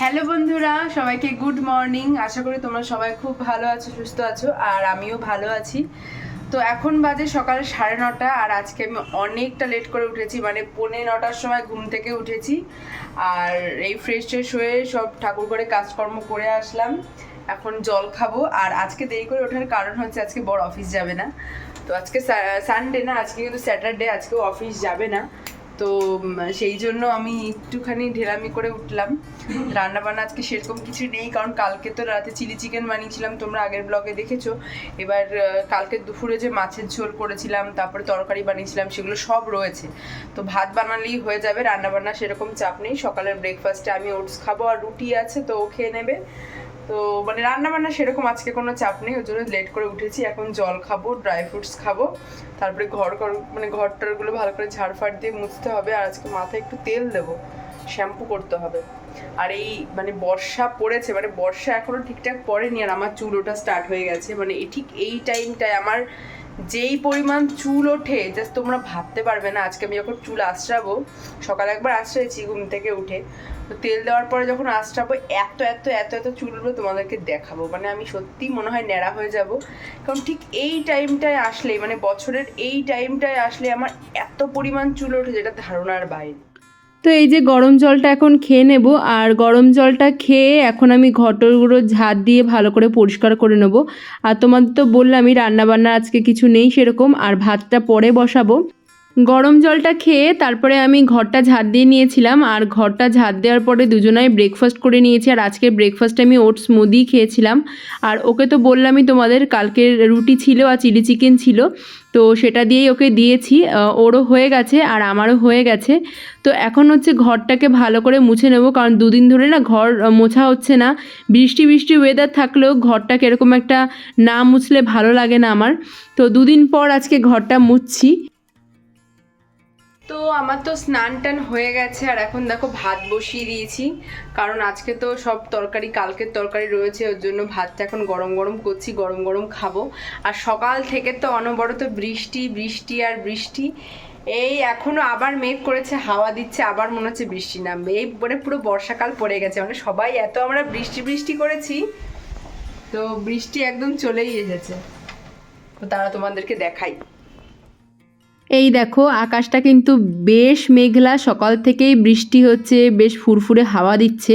Hello বন্ধুরা, সবাইকে good morning. আশা করি তোমরা সবাই খুব ভালো আছো, সুস্থ আছো, আর আমিও ভালো আছি। তো এখন বাজে সকাল সাড়ে নটা, আর আজকে আমি অনেকটা লেট করে উঠেছি মানে পৌনে নটার সময় ঘুম থেকে উঠেছি। আর এই ফ্রেশ ট্রেশ হয়ে সব ঠাকুর করে কাজকর্ম করে আসলাম। এখন জল খাব, আর আজকে দেরি করে ওঠার কারণ হচ্ছে আজকে বড় অফিস যাবে না। তো আজকে সানডে না, আজকে কিন্তু স্যাটারডে আজকেও অফিস যাবে না। তো সেই জন্য আমি একটুখানি ঢেলামি করে উঠলাম। রান্না বান্না আজকে সেরকম কিছু নেই, কারণ কালকে তো রাতে চিলি চিকেন বানিয়েছিলাম, তোমরা আগের ব্লগে দেখেছ। এবার কালকে দুপুরে যে মাছের ঝোল করেছিলাম, তারপরে তরকারি বানিয়েছিলাম, সেগুলো সব রয়েছে। তো ভাত বানালেই হয়ে যাবে রান্না বান্না সেরকম চাপ নেই। সকালের ব্রেকফাস্টে আমি ওটস খাব, আর রুটি আছে, তো ও খেয়ে নেবে। তো মানে রান্না বান্না সেরকম আজকে কোনো চাপ নেই, ওই জন্য লেট করে উঠেছি। এখন জল খাব ড্রাই ফ্রুটস খাব। তারপরে ঘর ঘর মানে ঘর টরগুলো ভালো করে ঝাড়ফাড় দিয়ে মুছতে হবে আর আজকে মাথায় একটু তেল দেবো। শ্যাম্পু করতে হবে। আর এই মানে বর্ষা পড়েছে মানে বর্ষা এখনও ঠিকঠাক পড়েনি আর আমার চুল ওঠা স্টার্ট হয়ে গেছে। মানে ঠিক এই টাইমটায় আমার যেই পরিমাণ চুল ওঠে জাস্ট তোমরা ভাবতে পারবে না। আজকে আমি যখন চুল আশ্রাবো সকালে একবার আশ্রয়েছি ঘুম থেকে উঠে। তো তেল দেওয়ার পরে যখন আশ্রাবো এত এত এত এত চুল উঠবে, তোমাদেরকে দেখাবো। মানে আমি সত্যি মনে হয় ন্যাড়া হয়ে যাব। কারণ ঠিক এই টাইমটায় আসলে মানে বছরের এই টাইমটায় আসলে আমার এত পরিমাণ চুল ওঠে, যেটা ধারণার বাইরে। তো এই যে গরম জলটা এখন খেয়ে নেব, আর গরম জলটা খেয়ে এখন আমি ঘটরগুলো ঝাঁট দিয়ে ভালো করে পরিষ্কার করে নেব। আর তোমাদের তো বললামই, রান্নাবান্না আজকে কিছু নেই সেরকম, আর ভাতটা পরে বসাবো। গরম জলটা খেয়ে তারপরে আমি ঘরটা ঝাঁট দিয়ে নিয়েছিলাম আর ঘরটা ঝাঁট দেওয়ার পরে দুজনাই ব্রেকফাস্ট করে নিয়েছি আর আজকে ব্রেকফাস্টে আমি ওটস মুদি খেয়েছিলাম। আর ওকে তো বললামই তোমাদের কালকের রুটি ছিল আর চিলি চিকেন ছিল, তো সেটা দিয়েই ওকে দিয়েছি। ওরও হয়ে গেছে আর আমারও হয়ে গেছে। তো এখন হচ্ছে ঘরটাকে ভালো করে মুছে নেব, কারণ দুদিন ধরে না ঘর মোছা হচ্ছে না। বৃষ্টি বৃষ্টি ওয়েদার থাকলেও ঘরটা কীরকম একটা না মুছলে ভালো লাগে না আমার। তো দুদিন পর আজকে ঘরটা মুছছি। তো আমার তো স্নান টান হয়ে গেছে, আর এখন দেখো ভাত বসিয়ে দিয়েছি। কারণ আজকে তো সব তরকারি, কালকের তরকারি রয়েছে, ওর জন্য ভাতটা এখন গরম গরম করছি, গরম গরম খাব। আর সকাল থেকে তো অনবরত বৃষ্টি বৃষ্টি আর বৃষ্টি। এই এখনও আবার মেঘ করেছে, হাওয়া দিচ্ছে, আবার মনে হচ্ছে বৃষ্টি নামবে। এই মানে পুরো বর্ষাকাল পড়ে গেছে মানে সবাই এত আমরা বৃষ্টি বৃষ্টি করেছি, তো বৃষ্টি একদম চলেই এসেছে। তারা তোমাদেরকে দেখাই। এই দেখো, আকাশটা কিন্তু বেশ মেঘলা, সকাল থেকেই বৃষ্টি হচ্ছে, বেশ ফুরফুরে হাওয়া দিচ্ছে।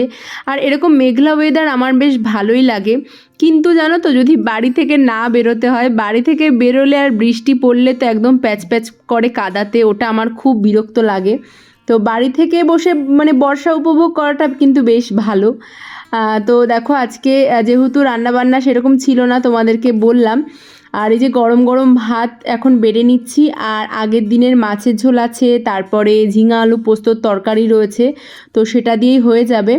আর এরকম মেঘলা ওয়েদার আমার বেশ ভালোই লাগে। কিন্তু জানো তো, যদি বাড়ি থেকে না বেরোতে হয়, বাড়ি থেকে বেরোলে আর বৃষ্টি পড়লে তো একদম প্যাচ প্যাচ করে কাদাতে, ওটা আমার খুব বিরক্ত লাগে। তো বাড়ি থেকে বসে মানে বর্ষা উপভোগ করাটা কিন্তু বেশ ভালো। তো দেখো, আজকে যেহেতু রান্নাবান্না সেরকম ছিল না, তোমাদেরকে বললাম। আর এই যে গরম গরম ভাত এখন বেড়ে নিচ্ছি, আর আগের দিনের মাছের ঝোল আছে, তারপরে ঝিঙা আলু পোস্তর তরকারি রয়েছে, তো সেটা দিয়েই হয়ে যাবে।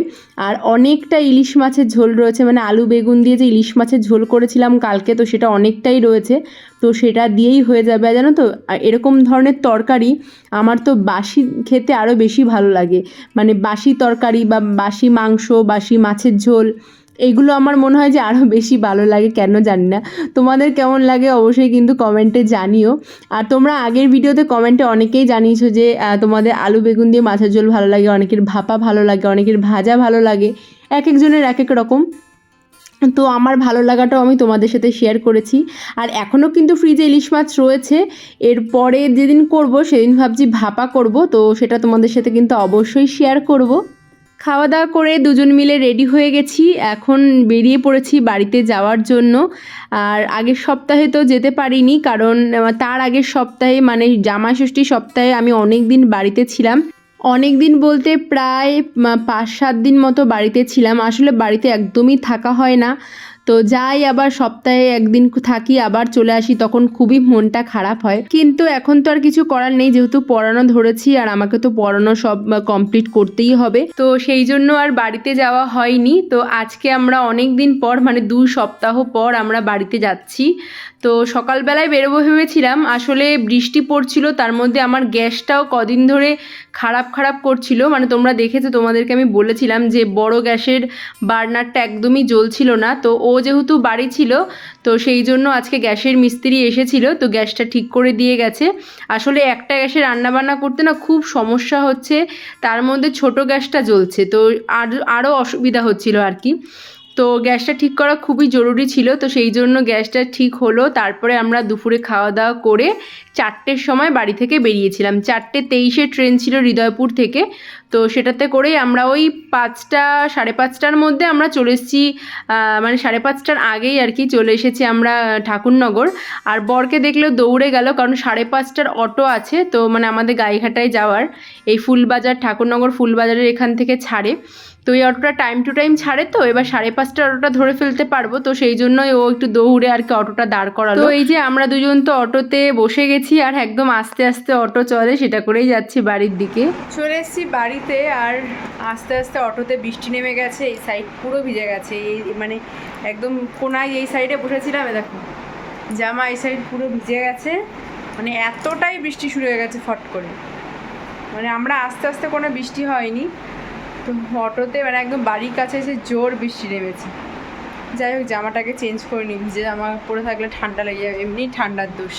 আর অনেকটা ইলিশ মাছের ঝোল রয়েছে মানে আলু বেগুন দিয়ে যে ইলিশ মাছের ঝোল করেছিলাম কালকে, তো সেটা অনেকটাই রয়েছে, তো সেটা দিয়েই হয়ে যাবে। জানো তো এরকম ধরনের তরকারি আমার তো বাসি খেতে আরও বেশি ভালো লাগে। মানে বাসি তরকারি বা বাসি মাংস, বাসি মাছের ঝোল এইগুলো আমার মনে হয় যে আরও বেশি ভালো লাগে, কেন জানি না। তোমাদের কেমন লাগে অবশ্যই কিন্তু কমেন্টে জানিও। আর তোমরা আগের ভিডিওতে কমেন্টে অনেকেই জানিয়েছো যে তোমাদের আলু বেগুন দিয়ে মাছের ঝোল ভালো লাগে, অনেকের ভাপা ভালো লাগে, অনেকের ভাজা ভালো লাগে এক একজনের এক এক রকম। তো আমার ভালো লাগাটাও আমি তোমাদের সাথে শেয়ার করেছি। আর এখনও কিন্তু ফ্রিজে ইলিশ মাছ রয়েছে। এরপরে যেদিন করব, সেদিন ভাবছি ভাপা করব, তো সেটা তোমাদের সাথে কিন্তু অবশ্যই শেয়ার করব। খাওয়া দাওয়া করে দুজন মিলে রেডি হয়ে গেছি। এখন বেরিয়ে পড়েছি বাড়িতে যাওয়ার জন্য। আর আগের সপ্তাহে তো যেতে পারিনি কারণ তার আগের সপ্তাহে মানে জামা ষষ্ঠী সপ্তাহে আমি অনেক দিন বাড়িতে ছিলাম। অনেক দিন বলতে প্রায় পাঁচ সাত দিন মতো বাড়িতে ছিলাম। আসলে বাড়িতে একদমই থাকা হয় না। তো যাই, আবার সপ্তাহে একদিন থাকি, আবার চলে আসি, তখন খুবই মনটা খারাপ হয়। কিন্তু এখন তো আর কিছু করার নেই, যেহেতু পড়ানো ধরেছি, আর আমাকে তো পড়ানো সব কমপ্লিট করতেই হবে। তো সেই জন্য আর বাড়িতে যাওয়া হয়নি। তো আজকে আমরা অনেক দিন পর মানে দু সপ্তাহ পর আমরা বাড়িতে যাচ্ছি। তো সকালবেলায় বেরোবো ভেবেছিলাম, আসলে বৃষ্টি পড়ছিল, তার মধ্যে আমার গ্যাসটাও কদিন ধরে খারাপ খারাপ করছিল। মানে তোমরা দেখেছ, তোমাদেরকে আমি বলেছিলাম যে বড় গ্যাসের বার্নারটা একদমই জ্বলছিল না। তো ও যেহেতু বাড়ি ছিল, তো সেই জন্য আজকে গ্যাসের মিস্ত্রি এসেছিল, তো গ্যাসটা ঠিক করে দিয়ে গেছে। আসলে একটা গ্যাসে রান্নাবান্না করতে না খুব সমস্যা হচ্ছে, তার মধ্যে ছোট গ্যাসটা জ্বলছে, তো আর, আরও অসুবিধা হচ্ছিল আর কি। তো গ্যাসটা ঠিক করা খুবই জরুরি ছিল, তো সেই জন্য গ্যাসটা ঠিক হলো। তারপরে আমরা দুপুরে খাওয়া দাওয়া করে চারটের সময় বাড়ি থেকে বেরিয়েছিলাম। চারটে তেইশে ট্রেন ছিল হৃদয়পুর থেকে। তো সেটাতে করেই আমরা ওই পাঁচটা সাড়ে পাঁচটার মধ্যে আমরা চলে এসেছি মানে সাড়ে পাঁচটার আগেই আর কি চলে এসেছি আমরা ঠাকুরনগর। আর বরকে দেখলেও দৌড়ে গেল কারণ সাড়ে পাঁচটার অটো আছে তো মানে আমাদের গাইঘাটায় যাওয়ার। এই ফুলবাজার ঠাকুরনগর ফুলবাজারের এখান থেকে ছাড়ে। তো এই অটোটা টাইম টু টাইম ছাড়ে তো এবার সাড়ে পাঁচটা অটোটা ধরে ফেলতে পারব তো সেই জন্যই ও একটু দৌড়ে আর কি অটোটা দাঁড় করালো। তো এই যে আমরা দুজন তো অটোতে বসে গেছি আর একদম আস্তে আস্তে অটো চলে সেটা করেই যাচ্ছি বাড়ির দিকে। চলে এসেছি বাড়িতে আর আস্তে আস্তে অটোতে বৃষ্টি নেমে গেছে, এই সাইড পুরো ভিজে গেছে। এই মানে একদম কোনায় এই সাইডে বসেছিলাম দেখো, জামা এই সাইড পুরো ভিজে গেছে। মানে এতটাই বৃষ্টি শুরু হয়ে গেছে ফট করে। মানে আমরা আস্তে আস্তে কোনো বৃষ্টি হয়নি। তো অটোতে মানে একদম বাড়ির কাছে এসে জোর বৃষ্টি নেমেছে। যাই হোক, জামাটাকে চেঞ্জ করে নিই, ভিজে জামা পরে থাকলে ঠান্ডা লেগে যাবে, এমনি ঠান্ডার দোষ।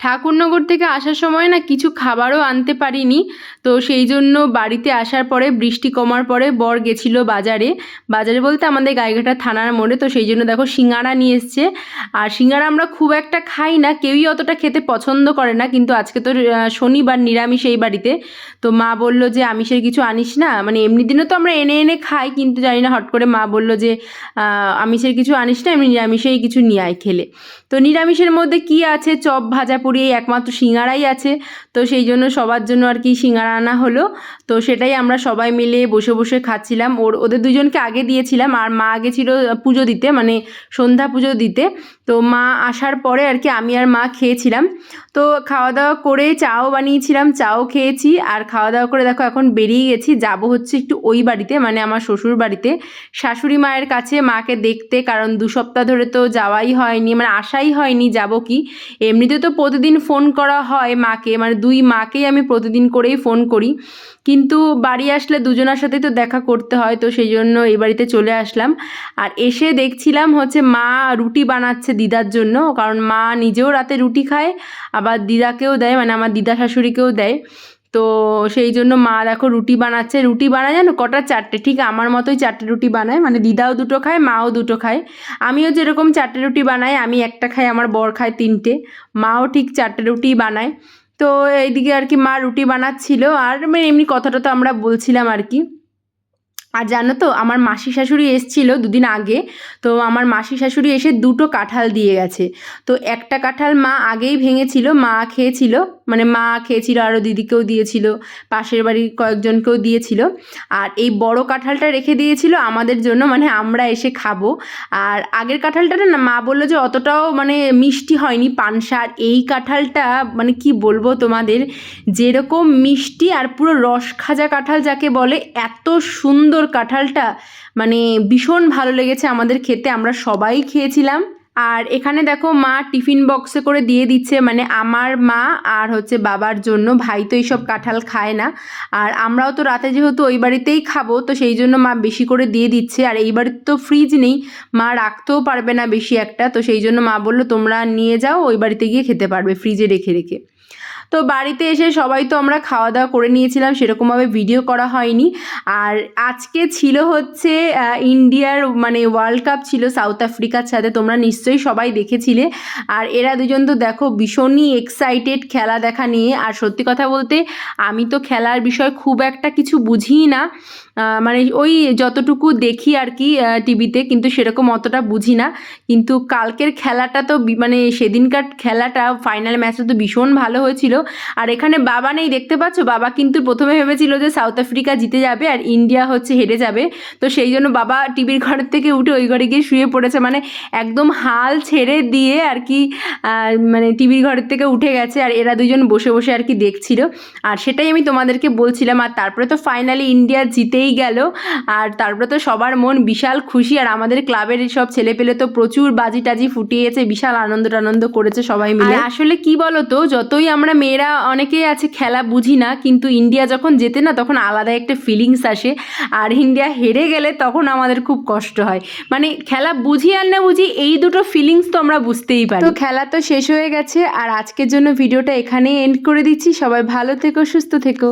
ঠাকুরনগর থেকে আসার সময় না কিছু খাবারও আনতে পারিনি। তো সেই জন্য বাড়িতে আসার পরে, বৃষ্টি কমার পরে বর গেছিল বাজারে। বাজারে বলতে আমাদের গাইঘাটা থানার মোড়ে। তো সেই জন্য দেখো সিঙ্গারা নিয়ে এসছে। আর সিঙ্গারা আমরা খুব একটা খাই না, কেউই অতটা খেতে পছন্দ করে না। কিন্তু আজকে তো শনিবার, নিরামিষ এই বাড়িতে। তো মা বলল যে, আমিষের কিছু আনিস না? মানে এমনি দিনে তো আমরা এনে এনে খাই, কিন্তু জানি না হট করে মা বলল যে আমিষের কিছু আনিস না, এমনি নিরামিষেই কিছু নিয়ে আয় খেলে। তো নিরামিষের মধ্যে কি আছে? চপ ভাজা পুরি এই একমাত্র সিঙ্গারাই আছে। তো সেই জন্য সবার জন্য আর কি সিঙ্গারা আনা হলো। তো সেটাই আমরা সবাই মিলে বসে বসে খাচ্ছিলাম। ওর, ওদের দুজনকে আগে দিয়েছিলাম। আর মা আগে ছিল পুজো দিতে মানে সন্ধ্যা পুজো দিতে। তো মা আসার পরে আর কি আমি আর মা খেয়েছিলাম। তো খাওয়া দাওয়া করে চাও বানিয়েছিলাম, চাও খেয়েছি। আর খাওয়া দাওয়া করে দেখো এখন বেরিয়ে গেছি। যাব হচ্ছে একটু ওই বাড়িতে মানে আমার শ্বশুর বাড়িতে। শাশুড়ি মায়ের কাছে মাকে দেখতে, কারণ দু সপ্তাহ ধরে তো যাওয়াই হয়নি মানে আসাই হয়নি, যাব কি? এমনিতে তো প্রতিদিন ফোন করা হয় মাকে মানে দুই মাকেই আমি প্রতিদিন করেই ফোন করি। কিন্তু বাড়ি আসলে দুজনার সাথেই তো দেখা করতে হয়, তো সেই জন্য এই বাড়িতে চলে আসলাম। আর এসে দেখছিলাম হচ্ছে মা রুটি বানাচ্ছে দিদার জন্য, কারণ মা নিজেও রাতে রুটি খায়, আবার দিদাকেও দেয় মানে আমার দিদা শাশুড়িকেও দেয়। তো সেই জন্য মা দেখো রুটি বানাচ্ছে। রুটি বানায় জানো? কটা চারটে। ঠিক আমার মতোই চারটে রুটি বানায়। মানে দিদাও দুটো খায়, মাও দুটো খায়। আমিও যেরকম চারটে রুটি বানাই, আমি একটা খাই, আমার বর খায় তিনটে। মাও ঠিক চারটে রুটি বানায়। তো এইদিকে আর কি মা রুটি বানাচ্ছিল। আর মানে এমনি কথাটা তো আমরা বলছিলাম আর কি। আর জানো তো, আমার মাসি শাশুড়ি এসছিল দুদিন আগে। তো আমার মাসি শাশুড়ি এসে দুটো কাঁঠাল দিয়ে গেছে। তো একটা কাঁঠাল মা আগেই ভেঙেছিল, মা খেয়েছিল। মানে মা খেয়েছিল আরও দিদিকেও দিয়েছিল, পাশের বাড়ির কয়েকজনকেও দিয়েছিল। আর এই বড় কাঁঠালটা রেখে দিয়েছিল আমাদের জন্য মানে আমরা এসে খাব। আর আগের কাঁঠালটা না, মা বলল যে অতটাও মানে মিষ্টি হয়নি পানসা আর এই কাঁঠালটা মানে কি বলব তোমাদের, যেরকম মিষ্টি আর পুরো রস খাজা কাঁঠাল যাকে বলে, এত সুন্দর কাঁঠালটা মানে ভীষণ ভালো লেগেছে আমাদের খেতে। আমরা সবাই খেয়েছিলাম। আর এখানে দেখো মা টিফিন বক্সে করে দিয়ে দিচ্ছে মানে আমার মা আর হচ্ছে বাবার জন্য। ভাই তো এইসব কাঁঠাল খায় না। আর আমরাও তো রাতে যেহেতু ওই বাড়িতেই খাব, তো সেই জন্য মা বেশি করে দিয়ে দিচ্ছে। আর এই বাড়িতে তো ফ্রিজ নেই, মা রাখতেও পারবে না বেশি একটা। তো সেই জন্য মা বলল, তোমরা নিয়ে যাও, ওই বাড়িতে গিয়ে খেতে পারবে ফ্রিজে রেখে রেখে। তো বাড়িতে এসে সবাই তো আমরা খাওয়া দাওয়া করে নিয়েছিলাম, সেরকমভাবে ভিডিও করা হয়নি। আর আজকে ছিল হচ্ছে ইন্ডিয়ার মানে ওয়ার্ল্ড কাপ ছিল সাউথ আফ্রিকার সাথে, তোমরা নিশ্চয়ই সবাই দেখেছিলে। আর এরা দুজন তো দেখো ভীষণই এক্সাইটেড খেলা দেখা নিয়ে। আর সত্যি কথা বলতে, আমি তো খেলার বিষয় খুব একটা কিছু বুঝিই না। মানে ওই যতটুকু দেখি আর কি টিভিতে, কিন্তু সেরকম অতটা বুঝি না। কিন্তু কালকের খেলাটা তো মানে সেদিনকার খেলাটা ফাইনাল ম্যাচটা তো ভীষণ ভালো হয়েছিল। আর এখানে বাবা নেই, দেখতে পাচ্ছ? বাবা কিন্তু প্রথমে ভেবেছিল যে সাউথ আফ্রিকা জিতে যাবে আর ইন্ডিয়া হচ্ছে হেরে যাবে। তো সেই জন্য বাবা টিভির ঘরের থেকে উঠে ওই ঘরে গিয়ে শুয়ে পড়েছে। মানে একদম হাল ছেড়ে দিয়ে আর কি মানে টিভির ঘরের থেকে উঠে গেছে আর এরা দুজন বসে বসে আর কি দেখছিল। আর সেটাই আমি তোমাদেরকে বলছিলাম। আর তারপরে তো ফাইনালি ইন্ডিয়া জিতেই গেল। আর তারপরে তো সবার মন বিশাল খুশি। আর আমাদের ক্লাবের সব ছেলে পেলে তো প্রচুর বাজি টাজি ফুটিয়েছে, বিশাল আনন্দ টানন্দ করেছে সবাই মিলে। আসলে কি বলতো? যতই আমরা মেয়েরা অনেকেই আছে খেলা বুঝি না, কিন্তু ইন্ডিয়া যখন যেতে না তখন আলাদা একটা ফিলিংস আসে। আর ইন্ডিয়া হেরে গেলে তখন আমাদের খুব কষ্ট হয়। মানে খেলা বুঝি আর না বুঝি এই দুটো ফিলিংস তো আমরা বুঝতেই পারি। তো খেলা তো শেষ হয়ে গেছে, আর আজকের জন্য ভিডিওটা এখানেই এন্ড করে দিচ্ছি। সবাই ভালো থেকো, সুস্থ থেকো।